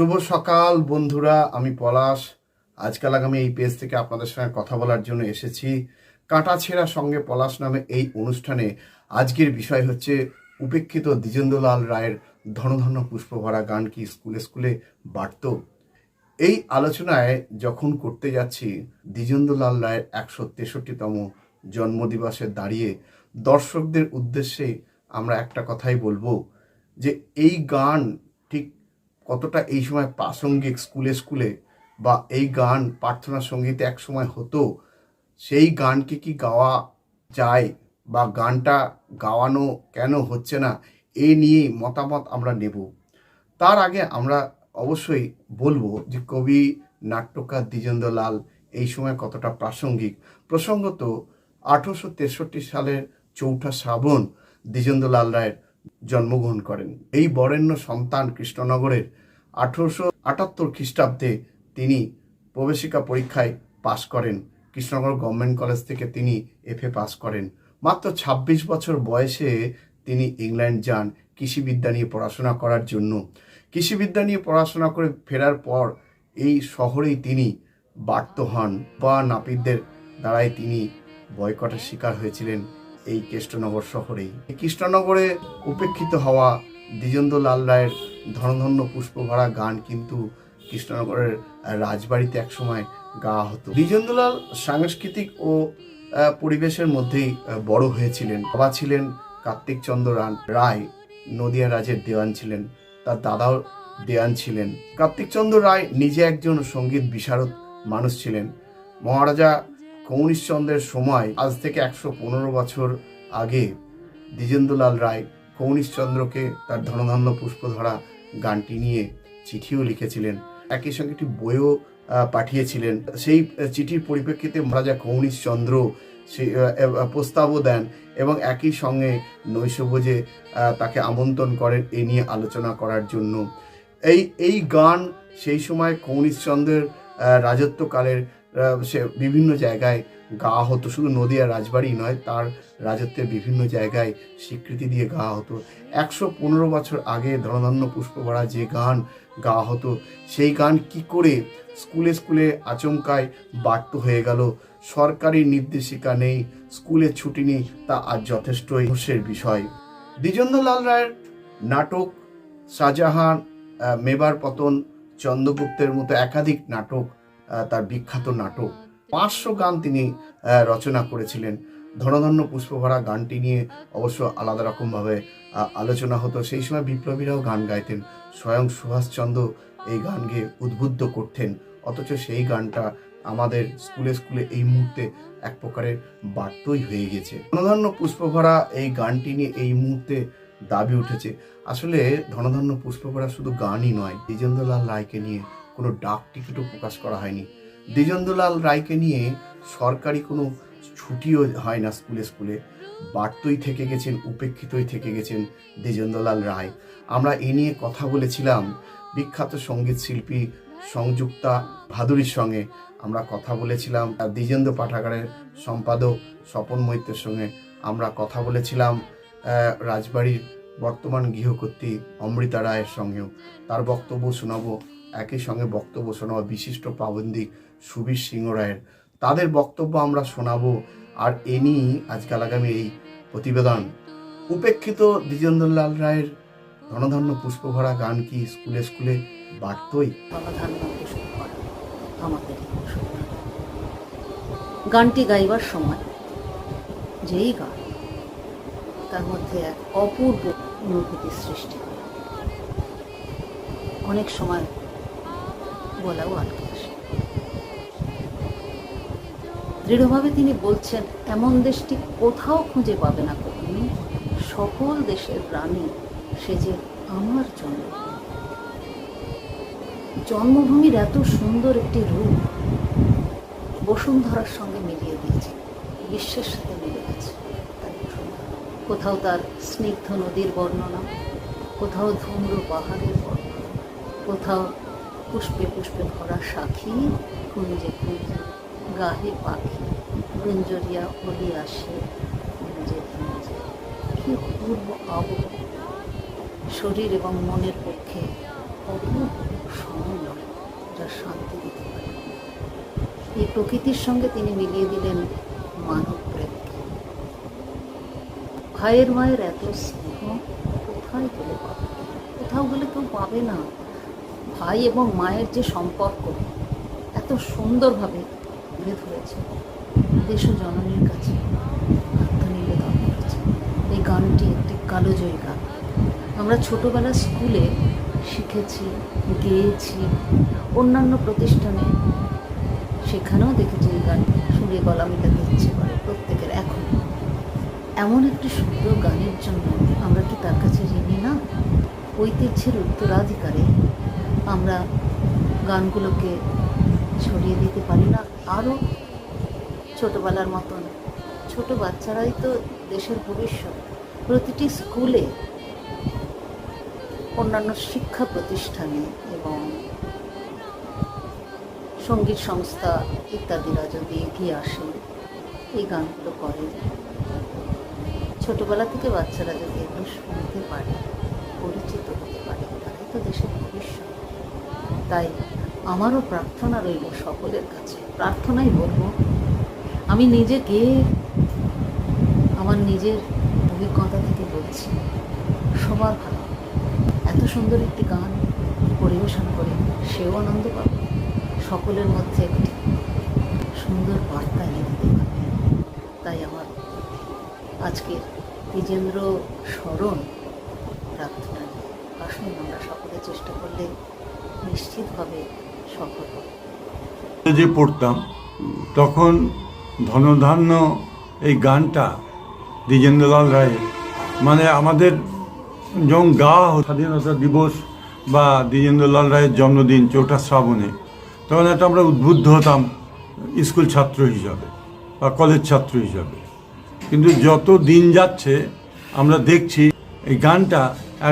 শুভ সকাল, বন্ধুরা। আমি পলাশ। আজকাল আমি এই পেজ থেকে আপনাদের সঙ্গে কথা বলার জন্য এসেছি। কাঁটাছেঁড়া সঙ্গে পলাশ নামে এই অনুষ্ঠানে আজকের বিষয় হচ্ছে উপেক্ষিত দ্বিজেন্দ্রলাল রায়ের ধনধন্য পুষ্পভরা গান কি স্কুলে স্কুলে বাড়ত? এই আলোচনায় যখন করতে যাচ্ছি, দ্বিজেন্দ্রলাল রায়ের একশো তেষট্টিতম জন্মদিবসে দাঁড়িয়ে দর্শকদের উদ্দেশ্যে আমরা একটা কথাই বলব যে এই গান ঠিক কতটা এই সময় প্রাসঙ্গিক স্কুলে স্কুলে বা এই গান প্রার্থনা সঙ্গীতে এক সময় হতো, সেই গানকে কি গাওয়া যায় বা গানটা গাওয়ানো কেন হচ্ছে না, এ নিয়ে মতামত আমরা নেব। তার আগে আমরা অবশ্যই বলব যে কবি নাট্যকার দ্বিজেন্দ্রলাল এই সময় কতটা প্রাসঙ্গিক। প্রসঙ্গত আঠারোশো তেষট্টি সালের চৌঠা শ্রাবণ দ্বিজেন্দ্রলাল রায়ের জন্মগ্রহণ করেন। এই বরেণ্য সন্তান কৃষ্ণনগরের আঠারোশো আটাত্তর খ্রিস্টাব্দে তিনি প্রবেশিকা পরীক্ষায় পাশ করেন। কৃষ্ণনগর গভর্নমেন্ট কলেজ থেকে তিনি এফএ পাস করেন। মাত্র ২৬ বছর বয়সে তিনি ইংল্যান্ড যান কৃষিবিদ্যা নিয়ে পড়াশোনা করার জন্য। কৃষিবিদ্যা নিয়ে পড়াশোনা করে ফেরার পর এই শহরেই তিনি বার্ত হন। বা নাপিতদের দ্বারাই তিনি বয়কটের শিকার হয়েছিলেন এই কৃষ্ণনগর শহরেই। কৃষ্ণনগরে উপেক্ষিত হওয়া দ্বিজেন্দ্র লাল রায়ের ধনধন্য পুষ্পভরা গান কিন্তু কৃষ্ণনগরের রাজবাড়িতে একসময় গাওয়া হতো। দ্বিজেন্দ্রলাল সাংস্কৃতিক ও পরিবেশের মধ্যেই বড় হয়েছিলেন। বাবা ছিলেন কার্তিক চন্দ্র রান- রায়, নদিয়া রাজের দেওয়ান ছিলেন, তার দাদাও দেওয়ান ছিলেন। কার্তিক চন্দ্র রায় নিজে একজন সংগীত বিশারদ মানুষ ছিলেন। মহারাজা কৌনিশচন্দ্রের সময়, আজ থেকে একশো পনেরো বছর আগে দ্বিজেন্দ্রলাল রায় কৌনিশচন্দ্রকে তার ধনধন্য পুষ্পধরা গানটি নিয়ে চিঠিও লিখেছিলেন। একই সঙ্গে একটি বইও পাঠিয়েছিলেন। সেই চিঠির পরিপ্রেক্ষিতে মহারাজা আহ, আহ, প্রস্তাবও দেন এবং একই সঙ্গে নৈশভোজে তাকে আমন্ত্রণ করেন এ নিয়ে আলোচনা করার জন্য। এই এই গান সেই সময় কৌনিশচন্দ্রের আহ, রাজত্বকালের সে বিভিন্ন জায়গায় গাওয়া হতো, শুধু নদিয়া রাজবাড়ি নয়, তার রাজত্বের বিভিন্ন জায়গায় স্বীকৃতি দিয়ে গাওয়া হতো। একশো পনেরো বছর আগে ধনধন্য পুষ্পভরা যে গান গাওয়া হতো, সেই গান কি করে স্কুলে স্কুলে আচমকায় বাড়ত হয়ে গেল? সরকারি নির্দেশিকা নেই, স্কুলে ছুটি নেই, তা আজ যথেষ্টই রহস্যের বিষয়। দ্বিজেন্দ্রলাল রায়ের নাটক, শাহজাহান মেবার পতন, চন্দ্রগুপ্তের মতো একাধিক নাটক তার বিখ্যাত নাটক। পাঁচশো গান তিনি রচনা করেছিলেন। ধনধন্য পুষ্পভরা গানটি নিয়ে অবশ্য আলাদা রকমভাবে আলোচনা হতো। সেই সময় বিপ্লবীরাও গান গাইতেন। স্বয়ং সুভাষচন্দ্র এই গান উদ্বুদ্ধ করতেন। অথচ সেই গানটা আমাদের স্কুলে স্কুলে এই মুহূর্তে এক প্রকারের বার্তই হয়ে গেছে। ধনধন্য পুষ্পভরা এই গানটি নিয়ে এই মুহূর্তে দাবি উঠেছে। আসলে ধনধন্য পুষ্পভরা শুধু গানই নয় দ্বিজেন্দ্রলাল রায়কে নিয়ে কোনো ডাক টিকিটও প্রকাশ করা হয়নি। দ্বিজেন্দ্রলাল রায়কে নিয়ে সরকারি কোনো ছুটিও হয় না স্কুলে স্কুলে। বার্তই থেকে গেছেন, উপেক্ষিতই থেকে গেছেন দ্বিজেন্দ্রলাল রায়। আমরা এ নিয়ে কথা বলেছিলাম বিখ্যাত সংগীত শিল্পী সংযুক্তা ভাদুরীর সঙ্গে। আমরা কথা বলেছিলাম দ্বিজেন্দ্র পাঠাগারের সম্পাদক স্বপন মৈত্রের সঙ্গে। আমরা কথা বলেছিলাম রাজবাড়ির বর্তমান গৃহকর্ত্রী অমৃতা রায়ের সঙ্গেও। তার বক্তব্য শোনাবো, একই সঙ্গে বক্তব্য শোনাবো বিশিষ্ট পাবন্দিক সুবীর সিংহ রায়ের। তাদের বক্তব্য আমরা শোনাবো আর এ নিয়েই আজকাল আগামী এই প্রতিবেদন। উপেক্ষিত দ্বিজেন্দ্রলাল রায়ের ধনধন্য পুষ্পভরা গান কি স্কুলে স্কুলে বাড়তই? গানটি গাইবার সময়, যেই গান, তার মধ্যে এক অপূর্ব অনুভূতি সৃষ্টি হয়। অনেক সময় বলাও আটকে আসে। দৃঢ়ভাবে তিনি বলছেন, এমন দেশটি কোথাও খুঁজে পাবে না কখনো সকল দেশের প্রাণী সে যে আমার জন্য। জন্মভূমির এত সুন্দর একটি রূপ বসুন্ধরার সঙ্গে মিলিয়ে দিয়েছে। বিশ্বের সাথে মিলে গেছে কোথাও তার স্নিগ্ধ নদীর বর্ণনা, কোথাও ধূম্র পাহাড়ের বর্ণনা, কোথাও পুষ্পে পুষ্পে ভরা সাক্ষী কুঞ্জে কুঞ্জে গাহে পাখি গুঞ্জরিয়া বলি আসে কি অপূর্ব আবহ। শরীর এবং মনের পক্ষে অপূর্ব যা শান্তি দিতে পারে। এই প্রকৃতির সঙ্গে তিনি মিলিয়ে দিলেন মানব প্রেমকে। ভাইয়ের মায়ের এত স্নেহ কোথায় গেলে পাবে কোথাও গেলে কেউ পাবে না। ভাই এবং মায়ের যে সম্পর্ক, এত সুন্দরভাবে তুলে ধরেছে। দেশ জননীর কাছে আত্মনিবেদন করেছে। এই গানটি একটি কালোজয়ী গান। আমরা ছোটবেলা স্কুলে শিখেছি, গেয়েছি, অন্যান্য প্রতিষ্ঠানে সেখানেও দেখেছি এই গান। শুনে গলা মেটাতে ইচ্ছে করে প্রত্যেকের। এখন এমন একটি সুন্দর গানের জন্য আমরা কি তার কাছে ঋণী না? ঐতিহ্যের উত্তরাধিকারে আমরা গানগুলোকে ছড়িয়ে দিতে পারি না? আরও ছোটবেলার মতন। ছোট বাচ্চারাই তো দেশের ভবিষ্যৎ। প্রতিটি স্কুলে অন্যান্য শিক্ষা প্রতিষ্ঠানে এবং সংগীত সংস্থা ইত্যাদিরা যদি এগিয়ে আসে, এই গানগুলো করে। ছোটবেলা থেকে বাচ্চারা যদি এগুলো শুনতে পারে, পরিচিত হতে পারে, তারাই তো দেশের ভবিষ্যৎ। তাই আমারও প্রার্থনা রইল সকলের কাছে। প্রার্থনাই বলব, আমি নিজে গিয়ে আমার নিজের অভিজ্ঞতা থেকে বলছি, সবার ভালো। এত সুন্দর একটি গান পরিবেশন করে সেও আনন্দ পাবে, সকলের মধ্যে একটি সুন্দর বার্তা এনে দিতে পারবে। তাই আমার আজকের দ্বিজেন্দ্র স্মরণ প্রার্থনা। আসুন আমরা সকলে চেষ্টা করলে নিশ্চিতভাবে সফল যে পড়তাম, তখন ধনধান্য এই গানটা দ্বিজেন্দ্রলাল রায়ের মানে আমাদের যখন গা স্বাধীনতা দিবস বা দ্বিজেন্দ্রলাল রায়ের জন্মদিন চৌঠা শ্রাবণে, তখন একটা আমরা উদ্বুদ্ধ হতাম স্কুল ছাত্র হিসাবে বা কলেজ ছাত্র হিসাবে। কিন্তু যত দিন যাচ্ছে, আমরা দেখছি এই গানটা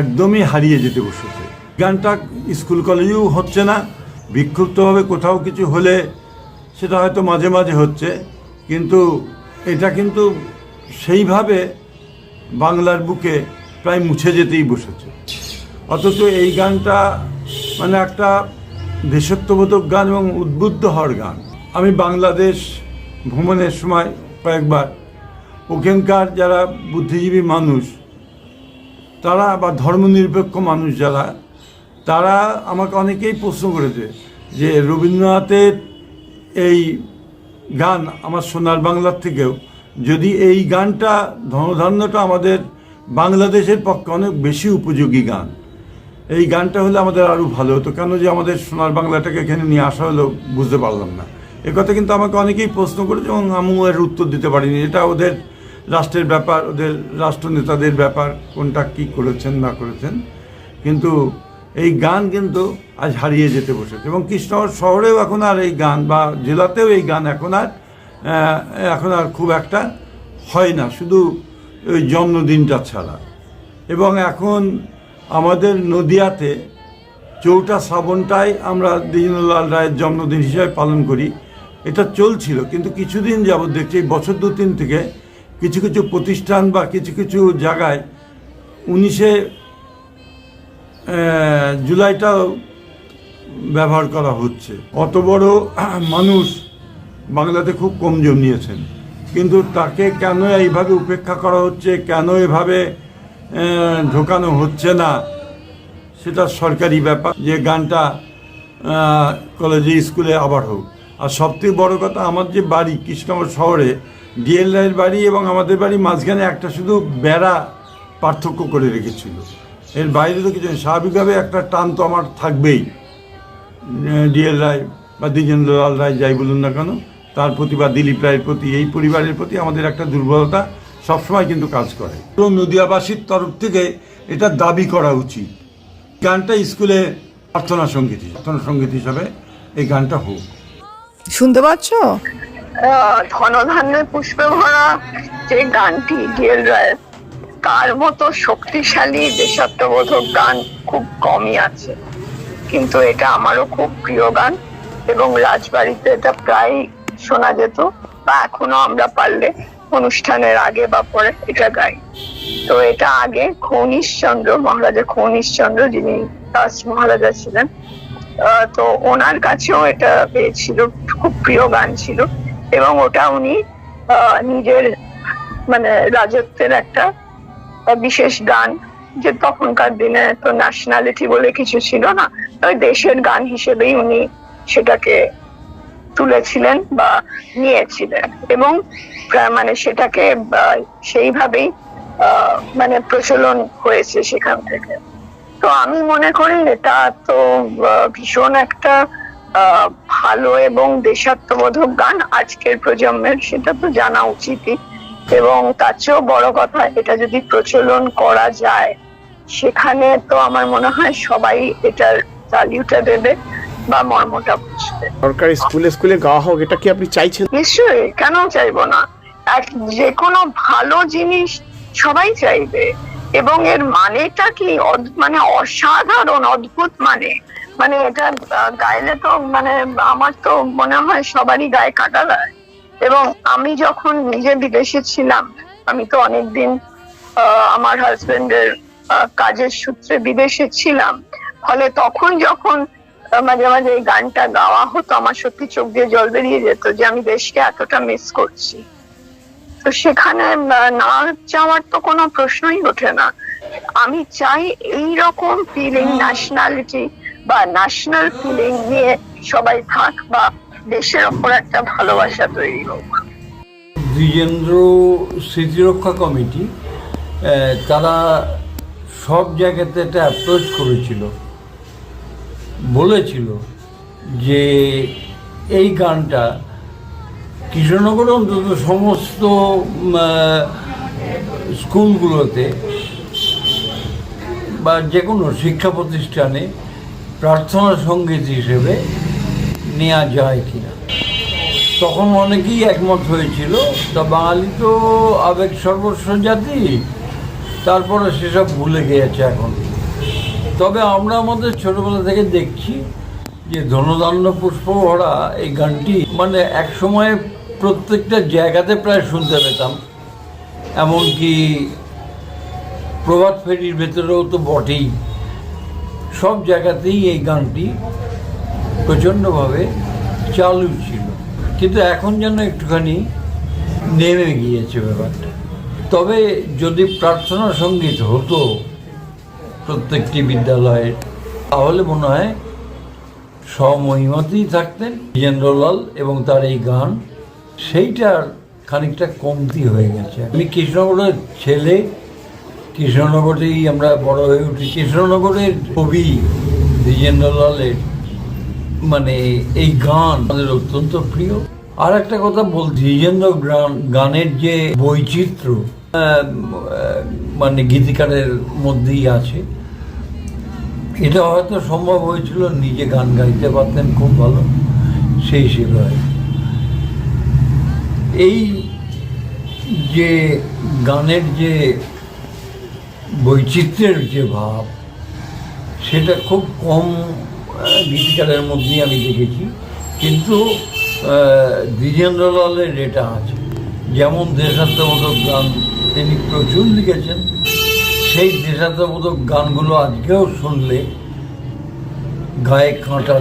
একদমই হারিয়ে যেতে বসেছে। গানটা স্কুল কলেজেও হচ্ছে না বিক্ষুব্ধভাবে কোথাও কিছু হলে সেটা হয়তো মাঝে মাঝে হচ্ছে, কিন্তু এটা কিন্তু সেইভাবে বাংলার বুকে প্রায় মুছে যেতেই বসেছে। অথচ এই গানটা মানে একটা দেশত্ববোধক গান এবং উদ্বুদ্ধ হওয়ার গান। আমি বাংলাদেশ ভ্রমণের সময় কয়েকবার, ওখানকার যারা বুদ্ধিজীবী মানুষ, তারা বা ধর্মনিরপেক্ষ মানুষ যারা তারা আমাকে অনেকেই প্রশ্ন করেছে যে রবীন্দ্রনাথের এই গান আমার সোনার বাংলার থেকেও, যদি এই গানটা, ধনধান্যটা আমাদের বাংলাদেশের পক্ষে অনেক বেশি উপযোগী গান, এই গানটা হলে আমাদের আরও ভালো হতো। কেন যে আমাদের সোনার বাংলাটাকে এখানে নিয়ে আসা হলো বুঝতে পারলাম না। কথা কিন্তু আমাকে অনেকেই প্রশ্ন করেছে এবং আমিও এর উত্তর দিতে পারিনি। এটা ওদের রাষ্ট্রের ব্যাপার, ওদের রাষ্ট্রনেতাদের ব্যাপার, কোনটা কি করেছেন, না করেছেন। কিন্তু এই গান কিন্তু আজ হারিয়ে যেতে বসেছে। এবং কৃষ্ণনগর শহরেও এখন আর এই গান বা জেলাতেও এই গান এখন আর এখন আর খুব একটা হয় না, শুধু ওই জন্মদিনটা ছাড়া। এবং এখন আমাদের নদিয়াতে চৌঠা শ্রাবণটাই আমরা দীনলাল রায়ের জন্মদিন হিসেবে পালন করি। এটা চলছিল, কিন্তু কিছুদিন যাবৎ দেখছি বছর দু তিন থেকে কিছু কিছু প্রতিষ্ঠান বা কিছু কিছু জায়গায় উনিশে জুলাইটাও ব্যবহার করা হচ্ছে। অত বড় মানুষ বাংলাতে খুব কম জমিয়েছেন কিন্তু তাকে কেন এইভাবে উপেক্ষা করা হচ্ছে, কেন এভাবে ঢোকানো হচ্ছে না, সেটা সরকারি ব্যাপার। যে গানটা কলেজে, স্কুলে আবার হোক। আর সবথেকে বড় কথা, আমার যে বাড়ি কৃষ্ণনগর শহরে ডিএল রায়ের বাড়ি এবং আমাদের বাড়ি মাঝখানে একটা শুধু বেড়া পার্থক্য করে রেখেছিল। এর বাইরে তো কিছু স্বাভাবিকভাবে একটা টান তো আমার থাকবেই। ডিএল রায় বা দ্বিজেন্দ্রলাল রায় যাই বলুন না কেন তার প্রতি বা দিলীপ রায়ের প্রতি এই পরিবারের প্রতি আমাদের একটা দুর্বলতা সবসময় কিন্তু কাজ করে। তো নদিয়াবাসীর তরফ থেকে এটা দাবি করা উচিত। গানটা স্কুলে প্রার্থনা সংগীত হিসেবে- প্রার্থনা সংগীত হিসাবে এই গানটা হোক। শুনতে পাচ্ছ? ধনধান্যের পুষ্পে ভরা যে গানটি ডিএল রায়ের তার মতো শক্তিশালী দেশাত্মবোধক গান খুব কমই আছে। কিন্তু এটা আমারও খুব প্রিয় গান এবং রাজবাড়িতে এটা প্রায় শোনা যেত বা এখনও আমরা পারলে অনুষ্ঠানের আগে বা পরে এটা গাই। তো এটা আগে খৌনিশচন্দ্র মহারাজা খৌনিশচন্দ্র যিনি দাস মহারাজা ছিলেন তো ওনার কাছেও এটা পেয়েছিল, খুব প্রিয় গান ছিল এবং ওটা উনি নিজের মানে রাজত্বের একটা আহ, বিশেষ গান যে তখনকার দিনে তো ন্যাশনালিটি বলে কিছু ছিল না ওই দেশের গান হিসেবেই উনি সেটাকে তুলেছিলেন বা নিয়েছিলেন। এবং মানে সেটাকে সেইভাবেই মানে প্রচলন হয়েছে সেখান থেকে। তো আমি মনে করি এটা তো ভীষণ একটা ভালো এবং দেশাত্মবোধক গান আজকের প্রজন্মের সেটা তো জানা উচিতই। এবং তার চেয়েও বড় কথা এটা যদি প্রচলন করা যায় সেখানে তো আমার মনে হয় সবাই এটার ভ্যালিউটা দেবে বা মর্মটা বুঝবে। সরকারি স্কুলে স্কুলে গাওয়া হোক এটা কি আপনি চাইছেন? নিশ্চয়ই কেন চাইব না? এক যে কোনো ভালো জিনিস সবাই চাইবে। এবং এর মানেটা কি মানে অসাধারণ অদ্ভুত মানে? মানে এটা গাইলে তো মানে আমার তো মনে হয় সবারই গায়ে কাটা দেয়। এবং আমি যখন নিজে বিদেশে ছিলাম আমি তো অনেকদিন আমার হাজবেন্ডের কাজের সূত্রে বিদেশে ছিলাম। ফলে তখন যখন মাঝে মাঝে এই গানটা গাওয়া হতো আমার সত্যি চোখ দিয়ে জল বেরিয়ে যেত যে আমি দেশকে এতটা মিস করছি। তো সেখানে না যাওয়ার তো কোনো প্রশ্নই ওঠে না। আমি চাই এই রকম ফিলিং ন্যাশনালিটি বা ন্যাশনাল ফিলিং নিয়ে সবাই থাক বা দেশের ওপর একটা ভালোবাসা তৈরি হোক। দ্বিজেন্দ্র স্মৃতিরক্ষা কমিটি তারা সব জায়গাতে একটা অ্যাপ্রোচ করেছিল। বলেছিল যে এই গানটা কৃষ্ণনগর অন্তত সমস্ত স্কুলগুলোতে বা যে কোনো শিক্ষা প্রতিষ্ঠানে প্রার্থনা সংগীত হিসেবে নেওয়া যায় কিনা। তখন অনেকেই একমত হয়েছিল, তা বাঙালি তো আবেগ সর্বস্ব জাতি, তারপরে সেসব ভুলে গিয়েছে এখন। তবে আমরা আমাদের ছোটবেলা থেকে দেখছি যে ধনধান্য পুষ্প ভরা এই গানটি মানে এক সময় প্রত্যেকটা জায়গাতে প্রায় শুনতে পেতাম। এমনকি প্রভাত ফেরির ভেতরেও তো বটেই। সব জায়গাতেই এই গানটি প্রচণ্ডভাবে চালু ছিল। কিন্তু এখন যেন একটুখানি নেমে গিয়েছে ব্যাপারটা। তবে যদি প্রার্থনা সংগীত হতো প্রত্যেকটি বিদ্যালয়ের, তাহলে মনে হয় স্বমহিমাতেই থাকতেন বিজেন্দ্রলাল এবং তার এই গান। সেইটার খানিকটা কমতি হয়ে গেছে। আমি কৃষ্ণনগরের ছেলে, কৃষ্ণনগরেই আমরা বড় হয়ে উঠি। কৃষ্ণনগরের কবি দ্বিজেন্দ্রলালের মানে এই গান আমাদের অত্যন্ত প্রিয়। আর একটা কথা বলছি দ্বিজেন্দ্র গান- গানের যে বৈচিত্র্য মানে গীতিকারের মধ্যেই আছে, এটা হয়তো সম্ভব হয়েছিল নিজে গান গাইতে পারতেন খুব ভালো, সেই হয়। এই যে গানের যে বৈচিত্র্যের যে ভাব, সেটা খুব কম গীতিকারের মধ্যেই আমি দেখেছি। কিন্তু দ্বিজেন্দ্রলালের এটা আছে। যেমন দেশাত্মবোধক গান তিনি প্রচুর লিখেছেন, সেই দেশাত্মবোধক গানগুলো আজকেও শুনলে গায়ে কাঁটা